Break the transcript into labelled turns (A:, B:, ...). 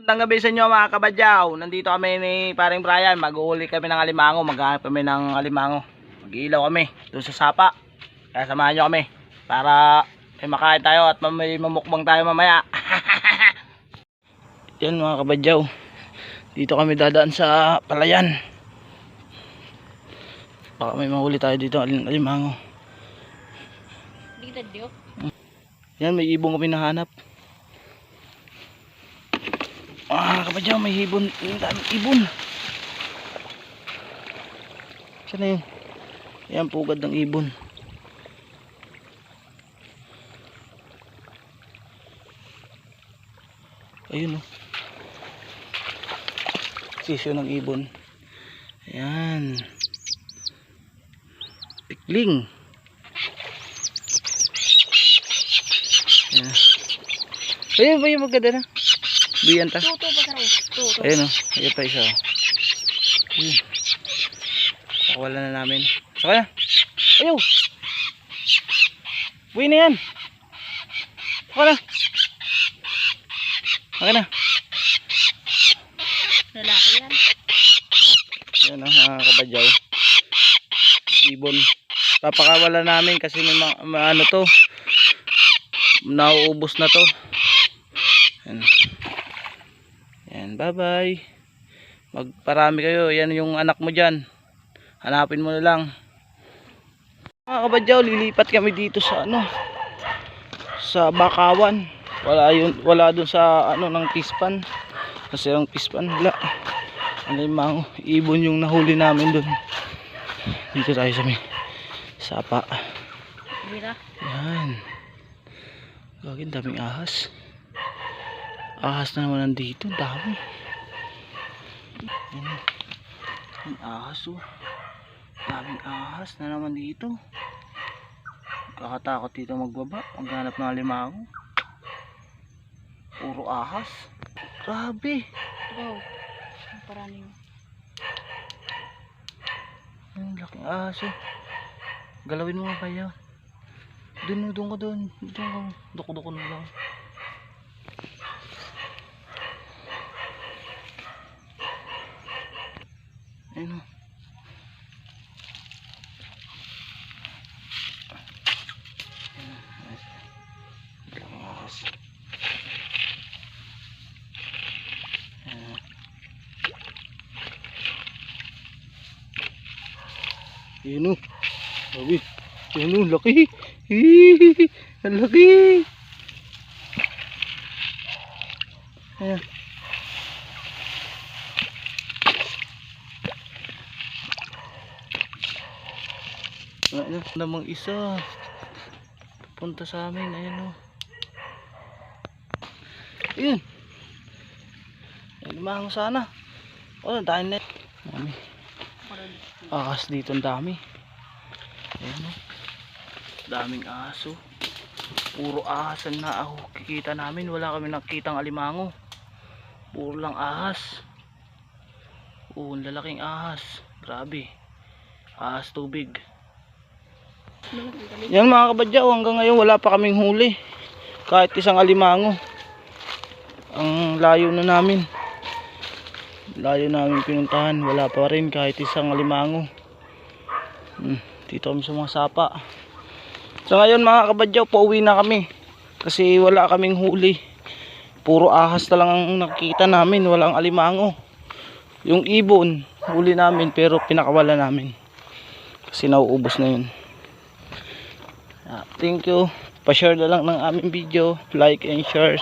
A: Magandang gabi sa inyo mga kabadyaw. Nandito kami ni paring Brian. Mag-uuli kami ng alimango. Maghanap kami ng alimango. Mag-ilaw kami doon sa sapa. Kaya samahan nyo kami. Para may makain tayo at may mamukbang tayo mamaya. Yan mga kabadyaw. Dito kami dadaan sa palayan. Baka may mahuli tayo dito ng alimango.
B: Dito.
A: Yan, may ibon kami nahanap. Ah, kapadyaw, may ibon. Ang daming ibon. Saan na yun? Yan, pugad ng ibon. Ayun, oh. Sisyo ng ibon. Ayan. Pikling. Ayan. Ayun ba yung maganda na? Biyan ta. Ayun oh. Ayun pa isa oh. Ayun. Pakawala na namin. Saka na. Ayaw. Buwi na yan. Saka na. Saka na.
B: Lalaki yan.
A: Yan ang mga kabadyaw. Ibon. Papakawala namin kasi may ma- ma- ano to. Nauubos na to. Yan. Yan, bye bye. Magparami kayo. Yan yung anak mo dyan. Hanapin mo na lang. Mga kabadyaw, lilipat kami dito sa ano. Sa Bakawan. Wala yun, wala dun sa ano ng pispan. Kasi ang pispan wala ano yung mga ibon yung nahuli namin doon dito tayo sa may sapa
B: Mira.
A: yan gagawin daming ahas ahas na naman nandito ang dami yan yung ahas oh daming ahas na naman dito kakatakot dito magbaba maghanap ng alimango puro ahas grabe
B: Wow. Ang Parang
A: Ang laking aso. Galawin mo nga kaya. Doon, doon ka doon. Doon ka. Doko-doko na lang. Ayun o. Ayun o. Ayos. Laking ahas. Ayun. O. Sabi. Ayun o. Laki. Hihihi. Laki. Na namang isa. Punta sa amin. Ayan o. Ayun. Ay, lumahang sana. Oh, dahil na.
B: Parang
A: Ahas dito ang dami. Ayan o. Daming aso. Puro ahas ang nakikita namin. Wala kami nakitang alimango. Puro lang ahas. Oo, lalaking ahas. Grabe. Ahas tubig. Yan mga kabadyaw, hanggang ngayon wala pa kaming huli. Kahit isang alimango. Ang layo na namin. Layo namin pinuntahan. Wala pa rin kahit isang alimango. Hmm, dito kami sa mga sapa. So ngayon mga kabadyaw, pauwi na kami. Kasi wala kaming huli. Puro ahas na lang ang nakikita namin. Walang alimango. Yung ibon, huli namin pero pinakawala namin. Kasi nauubos na yun. Ah, thank you. Pa-share na lang ng aming video. Like and share.